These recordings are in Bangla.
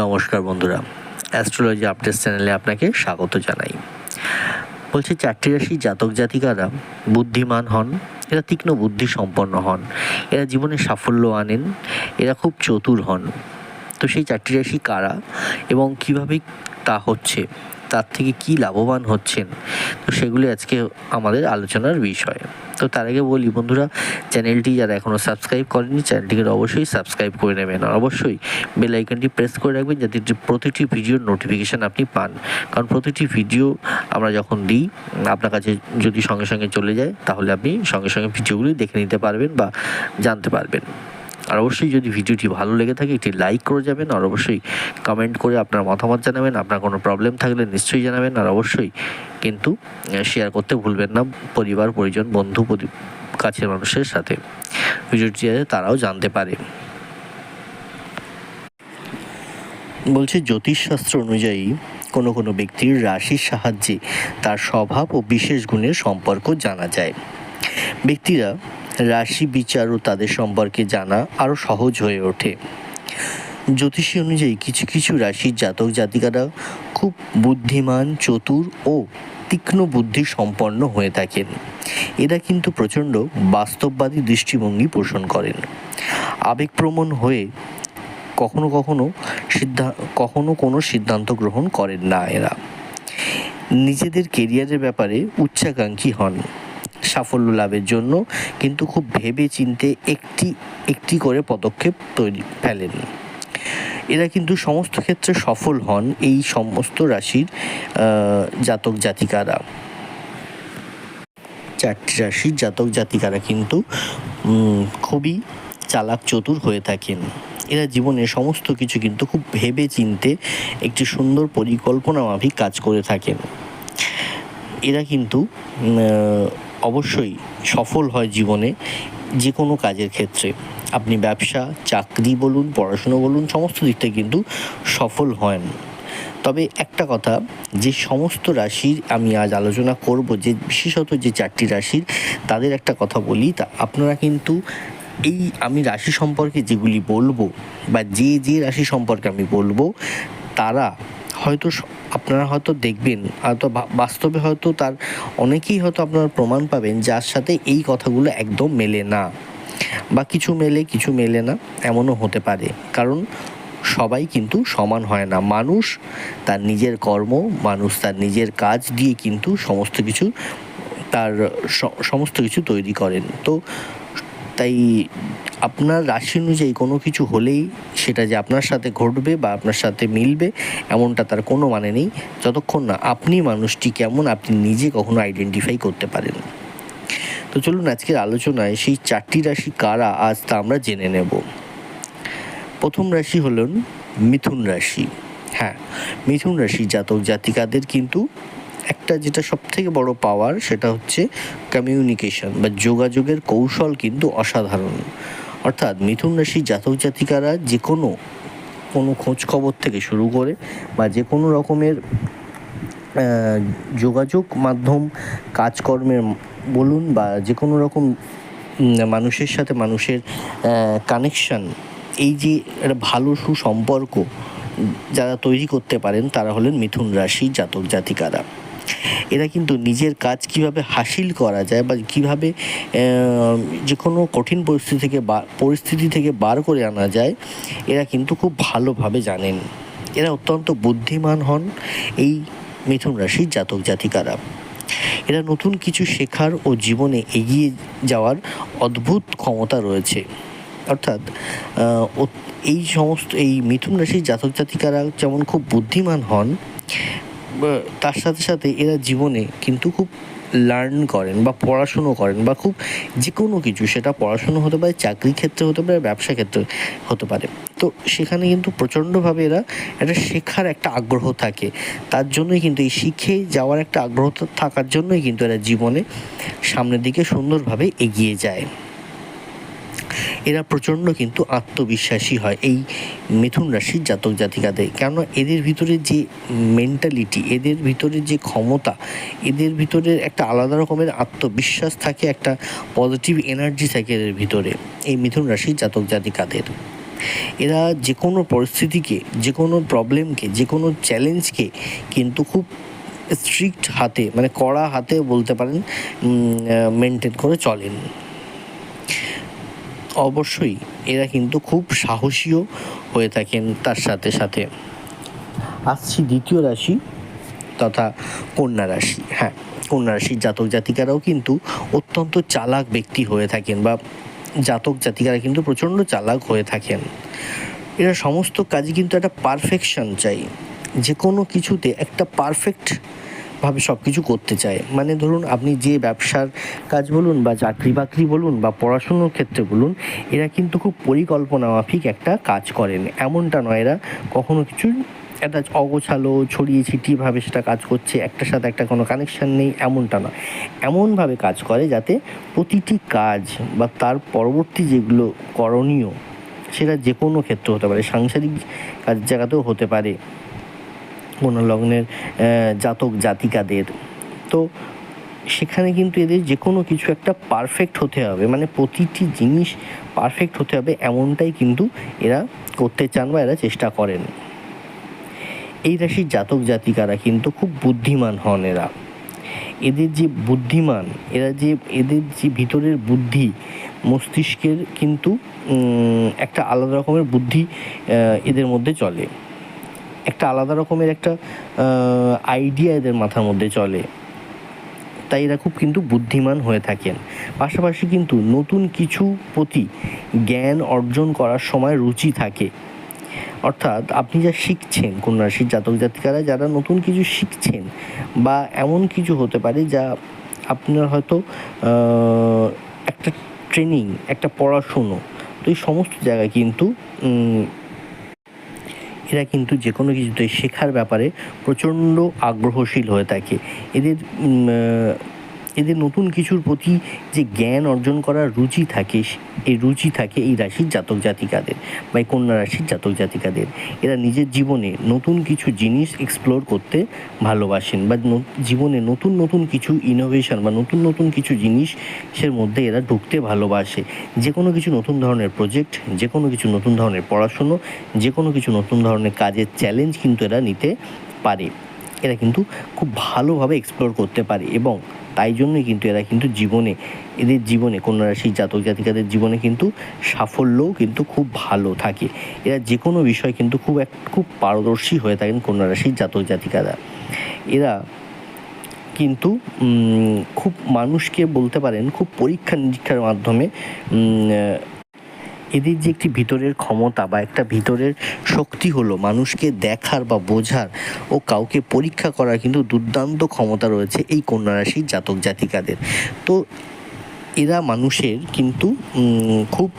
নমস্কার বন্ধুরা অ্যাস্ট্রোলজি আপডেট চ্যানেলে আপনাকে স্বাগত জানাই। বলছে চারটি রাশি জাতক জাতিকারা বুদ্ধিমান হন, এরা তীক্ষ্ণ বুদ্ধি সম্পন্ন হন, এরা জীবনে সাফল্য আনেন, এরা খুব চতুর হন। তো সেই চারটি রাশি কারা এবং কীভাবে তা হচ্ছে? তার থেকে কী লাভবান হচ্ছেন? তো সেগুলি আজকে আমাদের আলোচনার বিষয়। তো তার আগে বলি বন্ধুরা, চ্যানেলটি যারা এখনও সাবস্ক্রাইব করেনি চ্যানেলটিকে অবশ্যই সাবস্ক্রাইব করে নেবেন। আর অবশ্যই বেল আইকনটি প্রেস করে রাখবেন যাতে প্রতিটি ভিডিওর নোটিফিকেশান আপনি পান। কারণ প্রতিটি ভিডিও আমরা যখন দিই, আপনার কাছে যদি সঙ্গে সঙ্গে চলে যায়, তাহলে আপনি সঙ্গে সঙ্গে ভিডিওগুলি দেখে নিতে পারবেন বা জানতে পারবেন। আর অবশ্যই যদি ভিডিওটি ভালো লেগে থাকে, একটি লাইক করে যাবেন, আর অবশ্যই কমেন্ট করে আপনার মতামত জানাবেন, আপনার কোনো প্রবলেম থাকলে নিশ্চয়ই জানাবেন, আর অবশ্যই কিন্তু শেয়ার করতে ভুলবেন না, পরিবার, পরিজন, বন্ধু কাছের মানুষের সাথে। ভিডিওটি তারাও জানতে পারে। বলছে, জ্যোতিষশাস্ত্র অনুযায়ী কোনো কোনো ব্যক্তির রাশির সাহায্যে তার স্বভাব ও বিশেষ গুণের সম্পর্ক জানা যায়। ব্যক্তিরা রাশি বিচার ও তাদের সম্পর্কে জানা আরও সহজ হয়ে ওঠে। জ্যোতিষী অনুযায়ী কিছু কিছু রাশির জাতক জাতিকারা খুব বুদ্ধিমান, চতুর ও তীক্ষ্ণ বুদ্ধি সম্পন্ন হয়ে থাকেন। এরা কিন্তু প্রচণ্ড বাস্তববাদী দৃষ্টিভঙ্গি পোষণ করেন। আবেগপ্রমণ হয়ে কখনো কখনো সিদ্ধা, কখনো কোনো সিদ্ধান্ত গ্রহণ করেন না এরা। নিজেদের কেরিয়ারের ব্যাপারে উচ্চাকাঙ্ক্ষী হন। সাফল্য লাভের জন্য কিন্তু খুব ভেবে চিনতে একটি একটি করে পদক্ষেপ তৈরি ফেলেন এরা কিন্তু সমস্ত ক্ষেত্রে সফল হন এই সমস্ত রাশির জাতক জাতিকারা। চারটি রাশির জাতক জাতিকারা কিন্তু খুবই চালাক চতুর হয়ে থাকেন। এরা জীবনে সমস্ত কিছু কিন্তু খুব ভেবে চিনতে একটি সুন্দর পরিকল্পনা মাফিক কাজ করে থাকেন। এরা কিন্তু অবশ্যই সফল হয় জীবনে যে কোনো কাজের ক্ষেত্রে। আপনি ব্যবসা, চাকরি বলুন, পড়াশুনো বলুন, সমস্ত দিক থেকে কিন্তু সফল হন। তবে একটা কথা, যে সমস্ত রাশির আমি আজ আলোচনা করব, যে বিশেষত যে চারটি রাশির, তাদের একটা কথা বলি, তা আপনারা কিন্তু এই আমি রাশি সম্পর্কে যেগুলি বলব, বা যে যে রাশি সম্পর্কে আমি বলব, তারা হয়তো আপনারা হয়তো দেখবেন, হয়তো বাস্তবে হয়তো তার অনেকেই হয়তো আপনারা প্রমাণ পাবেন যার সাথে এই কথাগুলো একদম মেলে না। বা কিছু মেলে কিছু মেলে না, এমনও হতে পারে। কারণ সবাই কিন্তু সমান হয় না। মানুষ তার নিজের কর্ম, মানুষ তার নিজের কাজ দিয়ে কিন্তু সমস্ত কিছু তার সমস্ত কিছু তৈরি করেন। তো তাই আপনার রাশি অনুযায়ী কোনো কিছু হলেই সেটা যে আপনার সাথে ঘটবে বা আপনার সাথে মিলবে, এমনটা তার কোনো মানে নেই। যতক্ষণ না আপনি মানুষটি কেমন, আপনি নিজে কখনো আইডেন্টিফাই করতে পারেন তো চলুন আজকের আলোচনায় সেই চারটি রাশি কারা, আজ তা আমরা জেনে নেব। প্রথম রাশি হলেন মিথুন রাশি। হ্যাঁ মিথুন রাশি জাতক জাতিকাদের কিন্তু একটা যেটা সব থেকে বড় পাওয়ার সেটা হচ্ছে কমিউনিকেশন বা যোগাযোগের কৌশল কিন্তু অসাধারণ। অর্থাৎ মিথুন রাশি জাতক জাতিকারা যে কোনো কোনো খোঁজ খবর থেকে শুরু করে বা যে কোনো রকমের যোগাযোগ মাধ্যম, কাজকর্মের বলুন বা যে কোনো রকম মানুষের সাথে মানুষের কানেকশন এই যে একটা ভালো সুসম্পর্ক যারা তৈরি করতে পারেন তারা হলেন মিথুন রাশি জাতক জাতিকারা। এরা কিন্তু নিজের কাজ কীভাবে হাসিল করা যায় বা কীভাবে যে কোনো কঠিন পরিস্থিতি থেকে পরিস্থিতি থেকে বার করে আনা যায়, এরা কিন্তু খুব ভালোভাবে জানেন। এরা অত্যন্ত বুদ্ধিমান হন এই মিথুন রাশির জাতক জাতিকারা। এরা নতুন কিছু শেখার ও জীবনে এগিয়ে যাওয়ার অদ্ভুত ক্ষমতা রয়েছে। অর্থাৎ এই সমস্ত, এই মিথুন রাশির জাতক জাতিকারা যেমন খুব বুদ্ধিমান হন তার সাথে সাথে এরা জীবনে কিন্তু খুব লার্ন করেন বা পড়াশুনো করেন বা খুব যে কোনো কিছু, সেটা পড়াশুনো হতে পারে, চাকরি ক্ষেত্রে হতে পারে, ব্যবসা ক্ষেত্রে হতে পারে। তো সেখানে কিন্তু প্রচণ্ডভাবে এরা একটা শেখার একটা আগ্রহ থাকে। তার জন্যই কিন্তু এই শিখে যাওয়ার একটা আগ্রহ থাকার জন্যই কিন্তু এরা জীবনে সামনের দিকে সুন্দরভাবে এগিয়ে যায়। এরা প্রচণ্ড কিন্তু আত্মবিশ্বাসী হয় এই মিথুন রাশির জাতক জাতিকাদের। কেননা এদের ভিতরে যে মেন্টালিটি এদের ভিতরে যে ক্ষমতা, এদের ভিতরে একটা আলাদা রকমের আত্মবিশ্বাস থাকে, একটা পজিটিভ এনার্জি থাকে এদের ভিতরে এই মিথুন রাশির জাতক জাতিকাদের। এরা যে কোনো পরিস্থিতিকে যে কোনো প্রবলেমকে যে কোনো চ্যালেঞ্জকে কিন্তু খুব স্ট্রিক্ট হাতে মানে কড়া হাতে বলতে পারেন মেনটেন করে চলেন। অবশ্যই এরা কিন্তু খুব সাহসীও হয়ে থাকেন তার সাথে সাথে। আসছি দ্বিতীয় রাশি তথা কন্যা রাশি। হ্যাঁ কন্যা রাশির জাতক জাতিকারাও কিন্তু অত্যন্ত চালাক ব্যক্তি হয়ে থাকেন বা জাতক জাতিকারা কিন্তু প্রচণ্ড চালাক হয়ে থাকেন। এরা সমস্ত কাজে কিন্তু একটা পারফেকশন চাই। যে কোনো কিছুতে একটা পারফেক্ট ভাবে সব কিছু করতে চায়। মানে ধরুন আপনি যে ব্যবসার কাজ বলুন বা চাকরি বাকরি বলুন বা পড়াশুনোর ক্ষেত্রে বলুন, এরা কিন্তু খুব পরিকল্পনা মাফিক একটা কাজ করেন। এমনটা নয়, এরা কখনো কিছু একটা অগোছালো, ছড়িয়ে ছিটিয়েভাবে সেটা কাজ করছে, একটার সাথে একটা কোনো কানেকশান নেই, এমনটা নয়। এমনভাবে কাজ করে যাতে প্রতিটি কাজ বা তার পরবর্তী যেগুলো করণীয়, সেটা যে কোনো ক্ষেত্রে হতে পারে, সাংসারিক কাজ জায়গাতেও হতে পারে। লগ্নের জাতক জাতিকাদের। তো সেখানে কিন্তু এদের যে কোনো কিছু একটা পারফেক্ট হতে হবে। মানে প্রতিটি জিনিস পারফেক্ট হতে হবে এমনটাই কিন্তু এরা করতে চান বা এরা চেষ্টা করেন। এই রাশির জাতক জাতিকারা কিন্তু খুব বুদ্ধিমান হন এরা। এদের যে বুদ্ধিমান, এরা যে, এদের যে ভিতরের বুদ্ধি, মস্তিষ্কের কিন্তু একটা আলাদা রকমের বুদ্ধি এদের মধ্যে চলে। একটা আলাদা রকমের একটা আইডিয়া এদের মাথার মধ্যে চলে। তাই এরা খুব কিন্তু বুদ্ধিমান হয়ে থাকেন। পাশাপাশি কিন্তু নতুন কিছু প্রতি জ্ঞান অর্জন করার সময় রুচি থাকে। অর্থাৎ আপনি যা শিখছেন কোন রাশির জাতক জাতিকারা যারা নতুন কিছু শিখছেন বা এমন কিছু হতে পারে যা আপনার হয়তো একটা ট্রেনিং একটা পড়াশুনো, তো এই সমস্ত জায়গায় কিন্তু এরা কিন্তু যে কোনো কিছুতে শেখার ব্যাপারে প্রচণ্ড আগ্রহশীল হয়ে থাকে। এদের এদের নতুন কিছুর প্রতি যে জ্ঞান অর্জন করার রুচি থাকে, এই রুচি থাকে এই রাশির জাতক জাতিকাদের বা এই কন্যা রাশির জাতক জাতিকাদের। এরা নিজের জীবনে নতুন কিছু জিনিস এক্সপ্লোর করতে ভালোবাসেন বা জীবনে নতুন নতুন কিছু ইনোভেশন বা নতুন নতুন কিছু জিনিসের মধ্যে এরা ঢুকতে ভালোবাসে। যে কোনো কিছু নতুন ধরনের প্রজেক্ট যে কোনো কিছু নতুন ধরনের পড়াশুনো যে কোনো কিছু নতুন ধরনের কাজের চ্যালেঞ্জ কিন্তু এরা নিতে পারে। এরা কিন্তু খুব ভালোভাবে এক্সপ্লোর করতে পারে এবং তাই জন্যই কিন্তু এরা কিন্তু জীবনে, এদের জীবনে কন্যা রাশির জাতক জাতিকাদের জীবনে কিন্তু সাফল্যও কিন্তু খুব ভালো থাকে। এরা যে কোনো বিষয় কিন্তু খুব এক, খুব পারদর্শী হয়ে থাকেন কন্যা রাশির জাতক জাতিকারা। এরা কিন্তু খুব মানুষকে বলতে পারেন, খুব পরীক্ষা নিরীক্ষার মাধ্যমে এদের যে একটি ভিতরের ক্ষমতা বা একটা ভিতরের শক্তি হলো মানুষকে দেখার বা বোঝার ও কাউকে পরীক্ষা করার কিন্তু দুর্দান্ত ক্ষমতা রয়েছে এই কন্যা রাশির জাতক জাতিকাদের। তো এরা মানুষের কিন্তু খুব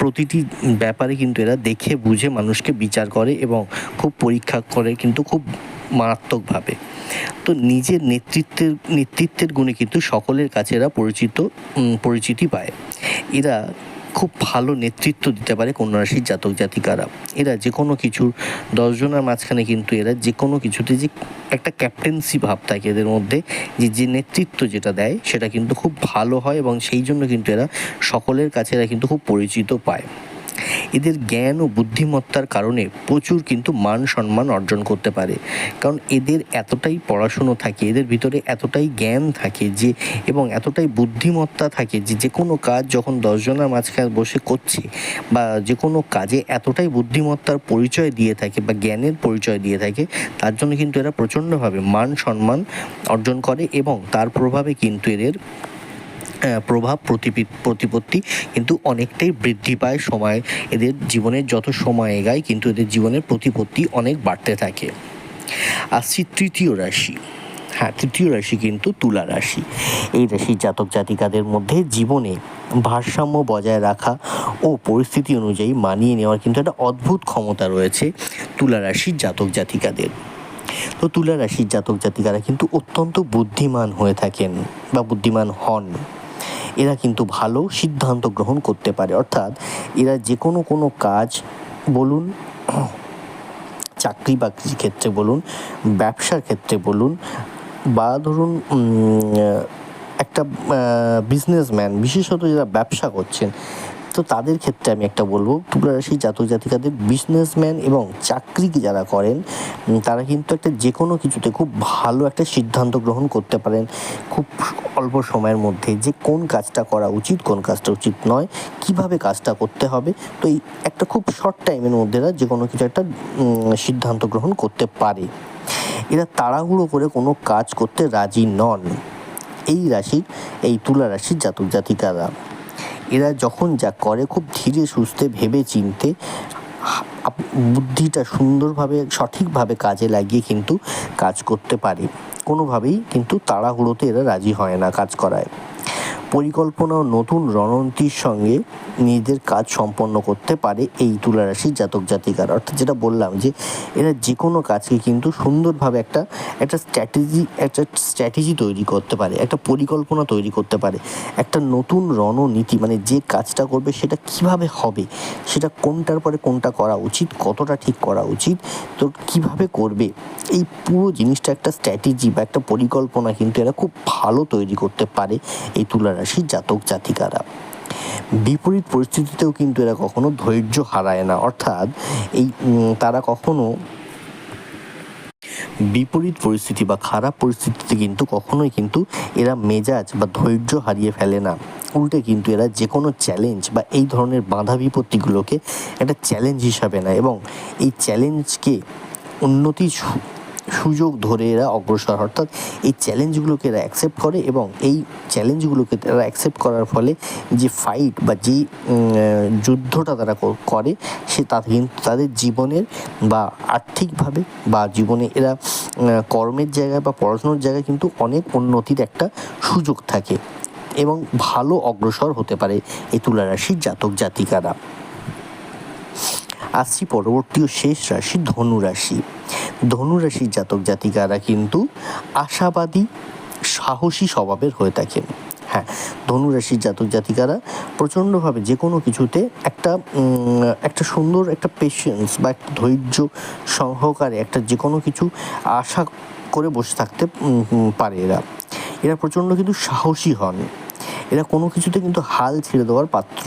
প্রতিটি ব্যাপারে কিন্তু এরা দেখে, বুঝে মানুষকে বিচার করে এবং খুব পরীক্ষা করে কিন্তু খুব মারাত্মকভাবে। তো নিজের নেতৃত্বের নেতৃত্বের গুণে কিন্তু সকলের কাছে এরা পরিচিত পরিচিতি পায়। এরা খুব ভালো নেতৃত্ব দিতে পারে কন্যা রাশির জাতক জাতিকারা। এরা যে কোনো কিছুর দশজনের মাঝখানে কিন্তু এরা যে কোনো কিছুতে যে একটা ক্যাপ্টেন্সি ভাব থাকে এদের মধ্যে, যে যে নেতৃত্ব যেটা দেয় সেটা কিন্তু খুব ভালো হয় এবং সেই জন্য কিন্তু এরা সকলের কাছে এরা কিন্তু খুব পরিচিত পায়। এদের জ্ঞান ও বুদ্ধিমত্তার কারণে প্রচুর কিন্তু মান সম্মান অর্জন করতে পারে। কারণ এদের এতটাই পড়াশুনো থাকে, এদের ভিতরে এতটাই জ্ঞান থাকে যে, এবং এতটাই বুদ্ধিমত্তা থাকে যে যে কোনো কাজ যখন দশজনের মাঝখানে বসে করছে বা যে কোনো কাজে এতটাই বুদ্ধিমত্তার পরিচয় দিয়ে থাকে বা জ্ঞানের পরিচয় দিয়ে থাকে, তার জন্য কিন্তু এরা প্রচণ্ডভাবে মান সম্মান অর্জন করে এবং তার প্রভাবে কিন্তু এদের প্রভাব, প্রতিপি- প্রতিপত্তি কিন্তু অনেকটাই বৃদ্ধি পায় সময়। এদের জীবনের যত সময় এগায় কিন্তু এদের জীবনের প্রতিপত্তি অনেক বাড়তে থাকে। আসছি তৃতীয় রাশি। হ্যাঁ তৃতীয় রাশি কিন্তু তুলা রাশি। এই রাশির জাতক জাতিকাদের মধ্যে জীবনে ভারসাম্য বজায় রাখা ও পরিস্থিতি অনুযায়ী মানিয়ে নেওয়ার কিন্তু একটা অদ্ভুত ক্ষমতা রয়েছে তুলা রাশির জাতক জাতিকাদের। তো তুলা রাশির জাতক জাতিকারা কিন্তু অত্যন্ত বুদ্ধিমান হয়ে থাকেন বা বুদ্ধিমান হন। এরা কিন্তু ভালো সিদ্ধান্ত গ্রহণ করতে পারে। অর্থাৎ এরা যে কোনো কোনো কাজ বলুন, চাকরি বাকরির ক্ষেত্রে বলুন, ব্যবসার ক্ষেত্রে বলুন, বা ধরুন একটা বিজনেসম্যান বিশেষত যারা ব্যবসা করছেন তো তাদের ক্ষেত্রে আমি একটা বলব তুলা রাশি জাতক জাতিকাদের বিজনেসম্যান এবং চাকরি যারা করেন তারা কিন্তু একটা যে কোনো কিছুতে খুব ভালো একটা সিদ্ধান্ত গ্রহণ করতে পারেন খুব অল্প সময়ের মধ্যে যে কোন কাজটা করা উচিত, কোন কাজটা উচিত নয়, কীভাবে কাজটা করতে হবে। তো এই একটা খুব শর্ট টাইমের মধ্যে এরা যে কোনো কিছু একটা সিদ্ধান্ত গ্রহণ করতে পারে। এরা তাড়াহুড়ো করে কোনো কাজ করতে রাজি নন। এই রাশির, এই তুলা রাশির জাতক জাতিকারা। এরা যখন যা করে খুব ধীরে সুস্থে ভেবে চিনতে বুদ্ধিটা সুন্দরভাবে, সঠিকভাবে কাজে লাগিয়ে কিন্তু কাজ করতে পারে। কোনোভাবেই কিন্তু তাড়াহুড়োতে এরা রাজি হয় না কাজ করায়। পরিকল্পনা ও নতুন রণনীতির সঙ্গে নিজেদের কাজ সম্পন্ন করতে পারে এই তুলা রাশির জাতক জাতিকার। অর্থাৎ যেটা বললাম যে, এরা যে কোনো কাজকে কিন্তু সুন্দরভাবে একটা একটা স্ট্র্যাটেজি একটা স্ট্র্যাটেজি তৈরি করতে পারে, একটা পরিকল্পনা তৈরি করতে পারে, একটা নতুন রণনীতি মানে যে কাজটা করবে সেটা কীভাবে হবে, সেটা কোনটার পরে কোনটা করা উচিত, কতটা ঠিক করা উচিত, তো কীভাবে করবে, এই পুরো জিনিসটা একটা স্ট্র্যাটেজি বা একটা পরিকল্পনা কিন্তু এরা খুব ভালো তৈরি করতে পারে এই তুলা রাশির জাতক জাতিকারা। বিপরীত পরিস্থিতিতেও কিন্তু এরা কখনো ধৈর্য হারায় না। অর্থাৎ এই তারা কখনো বিপরীত পরিস্থিতি বা খারাপ পরিস্থিতিতে কিন্তু কখনোই কিন্তু এরা মেজাজ বা ধৈর্য হারিয়ে ফেলে না। উল্টে কিন্তু এরা যে কোনো চ্যালেঞ্জ বা এই ধরনের বাধা বিপত্তিগুলোকে একটা চ্যালেঞ্জ হিসাবে নেয় এবং এই চ্যালেঞ্জকে উন্নতি সুযোগ ধরে এরা অগ্রসর অর্থাৎ এই চ্যালেঞ্জগুলোকে এরা অ্যাকসেপ্ট করে এবং এই চ্যালেঞ্জগুলোকে এরা অ্যাকসেপ্ট করার ফলে যে ফাইট বা যে যুদ্ধটা তারা করে, সে তা কিন্তু তাদের জীবনের বা আর্থিকভাবে বা জীবনে এরা কর্মের জায়গায় বা পড়াশোনার জায়গায় কিন্তু অনেক উন্নতির একটা সুযোগ থাকে এবং ভালো অগ্রসর হতে পারে এই তুলা রাশির জাতক জাতিকারা। আসছি পরবর্তী শেষ রাশি ধনু রাশি। ধনু রাশির জাতক জাতিকারা কিন্তু আশাবাদী, সাহসী স্বভাবের হয়ে থাকেন। হ্যাঁ ধনু রাশির জাতক জাতিকারা প্রচণ্ডভাবে যে কোনো কিছুতে একটা একটা সুন্দর একটা পেশেন্স বা একটা ধৈর্য, সহকারে একটা যে কোনো কিছু আশা করে বসে থাকতে পারে এরা। এরা প্রচণ্ড কিন্তু সাহসী হন। এরা কোনো কিছুতে কিন্তু হাল ছেড়ে দেওয়ার পাত্র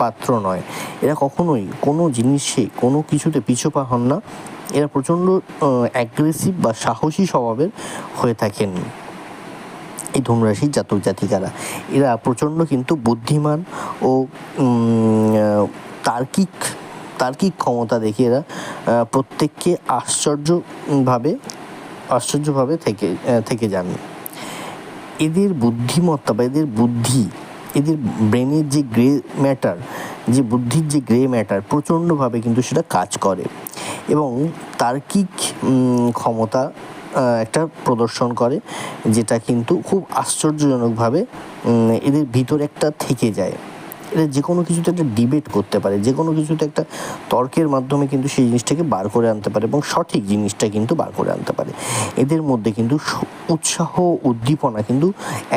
পাত্র নয়। এরা কখনোই কোনো জিনিসে, কোনো কিছুতে পিছুপা হন না। এরা প্রচণ্ড অ্যাগ্রেসিভ বা সাহসী স্বভাবের হয়ে থাকেন এই ধনুরাশির জাতক জাতিকারা। এরা প্রচণ্ড কিন্তু বুদ্ধিমান ও তার্কিক তার্কিক ক্ষমতা দেখে এরা প্রত্যেককে আশ্চর্যভাবে আশ্চর্যভাবে থেকে থেকে যান। এদের বুদ্ধিমত্তা বা এদের বুদ্ধি, এদের ব্রেনের যে গ্রে ম্যাটার, যে বুদ্ধির যে গ্রে ম্যাটার প্রচণ্ডভাবে কিন্তু সেটা কাজ করে এবং তার্কিক ক্ষমতা একটা প্রদর্শন করে যেটা কিন্তু খুব আশ্চর্যজনকভাবে এদের ভিতর একটা থেকে যায়। এরা যে কোনো কিছুতে একটা ডিবেট করতে পারে, যে কোনো কিছুতে একটা তর্কের মাধ্যমে কিন্তু সেই জিনিসটাকে বার করে আনতে পারে এবং সঠিক জিনিসটা কিন্তু বার করে আনতে পারে। এদের মধ্যে কিন্তু উৎসাহ, উদ্দীপনা কিন্তু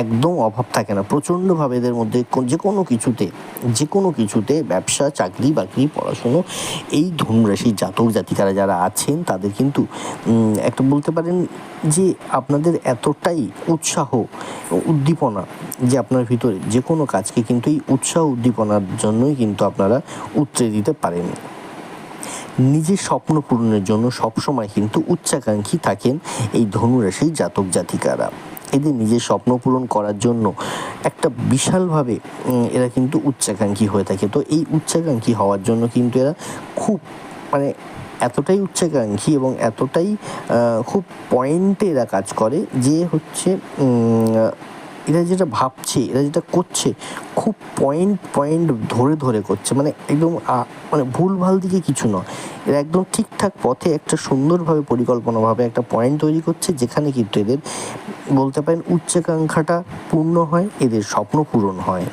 একদম অভাব থাকে না। প্রচণ্ডভাবে এদের মধ্যে যে কোনো কিছুতে, যে কোনো কিছুতে ব্যবসা, চাকরি বাকরি, পড়াশুনো, এই ধনুরাশির জাতক জাতিকারা যারা আছেন, তাদের কিন্তু একটা বলতে পারেন যে আপনাদের এতটাই উৎসাহ, উদ্দীপনা যে আপনার ভিতরে যে কোনো কাজকে কিন্তু এই উৎসাহ উদ্দীপনার জন্যই কিন্তু আপনারা উতরে দিতে পারেন। নিজের স্বপ্ন পূরণের জন্য সবসময় কিন্তু উচ্চাকাঙ্ক্ষী থাকেন এই ধনুরাশির জাতক জাতিকারা। এদের নিজের স্বপ্ন পূরণ করার জন্য একটা বিশালভাবে এরা কিন্তু উচ্চাকাঙ্ক্ষী হয়ে থাকে। তো এই উচ্চাকাঙ্ক্ষী হওয়ার জন্য কিন্তু এরা খুব মানে এতটাই উচ্চাকাঙ্ক্ষী এবং এতটাই খুব পয়েন্টে এরা কাজ করে যে হচ্ছে এরা যেটা ভাবছে, এরা যেটা করছে, খুব পয়েন্ট পয়েন্ট ধরে ধরে করছে। মানে একদম মানে ভুলভাল দিকে কিছু নয়। এরা একদম ঠিকঠাক পথে একটা সুন্দরভাবে, পরিকল্পনাভাবে একটা পয়েন্ট তৈরি করছে, যেখানে কিন্তু এদের বলতে পারেন উচ্চাকাঙ্ক্ষাটা পূর্ণ হয়, এদের স্বপ্ন পূরণ হয়।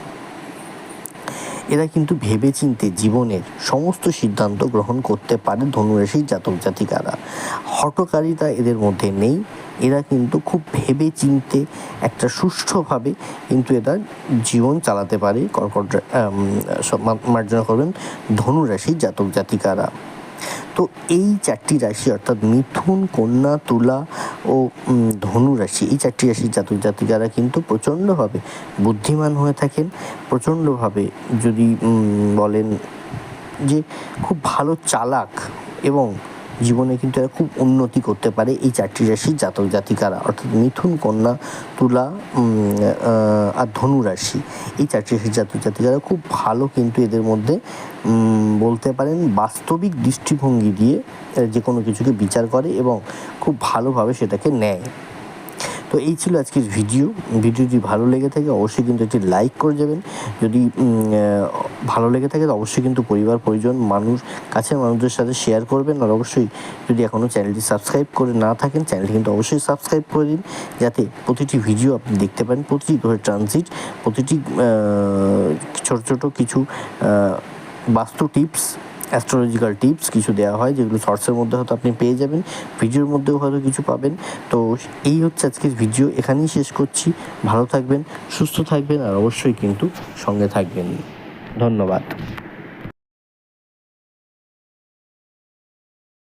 এরা কিন্তু ভেবেচিন্তে জীবনের সমস্ত সিদ্ধান্ত গ্রহণ করতে পারে ধনুরাশির জাতক জাতিকারা। হটকারিতা এদের মধ্যে নেই। এরা কিন্তু খুব ভেবে চিনতে একটা সুষ্ঠুভাবে কিন্তু এরা জীবন চালাতে পারে। কর্কট মার্জনা করবেন ধনুরাশির জাতক জাতিকারা। তো এই চারটি রাশি, অর্থাৎ মিথুন, কন্যা, তুলা ও ধনু রাশি, এই চারটি রাশির জাতক জাতিকারা কিন্তু প্রচণ্ডভাবে বুদ্ধিমান হয়ে থাকেন। প্রচণ্ডভাবে যদি বলেন যে খুব ভালো চালাক এবং জীবনে কিন্তু এরা খুব উন্নতি করতে পারে এই চারটি রাশির জাতক জাতিকারা, অর্থাৎ মিথুন, কন্যা, তুলা আর ধনু রাশি। এই চারটি রাশির জাতক জাতিকারা খুব ভালো কিন্তু এদের মধ্যে বলতে পারেন বাস্তবিক দৃষ্টিভঙ্গি দিয়ে যে কোনো কিছুকে বিচার করে এবং খুব ভালোভাবে সেটাকে নেয়। তো এই ছিল আজকের ভিডিও। ভিডিওটি ভালো লেগে থাকে, অবশ্যই কিন্তু একটি লাইক করে যাবেন যদি ভালো লেগে থাকে, তো অবশ্যই কিন্তু পরিবার, পরিজন, মানুষ, কাছের মানুষদের সাথে শেয়ার করবেন। আর অবশ্যই যদি এখনও চ্যানেলটি সাবস্ক্রাইব করে না থাকেন, চ্যানেলটি কিন্তু অবশ্যই সাবস্ক্রাইব করে দিন। যাতে প্রতিটি ভিডিও আপনি দেখতে পারেন, প্রতিটি ধরে ট্রানজিট প্রতিটি ছোট ছোট কিছু বাস্তু টিপস অ্যাস্ট্রোলজিক্যাল টিপস কিছু দেওয়া হয়, যেগুলো শর্টসের মধ্যে হয়তো আপনি পেয়ে যাবেন ভিডিওর মধ্যেও হয়তো কিছু পাবেন। তো এই হচ্ছে আজকের ভিডিও এখানেই শেষ করছি। ভালো থাকবেন, সুস্থ থাকবেন, আর অবশ্যই কিন্তু সঙ্গে থাকবেন। ধন্যবাদ।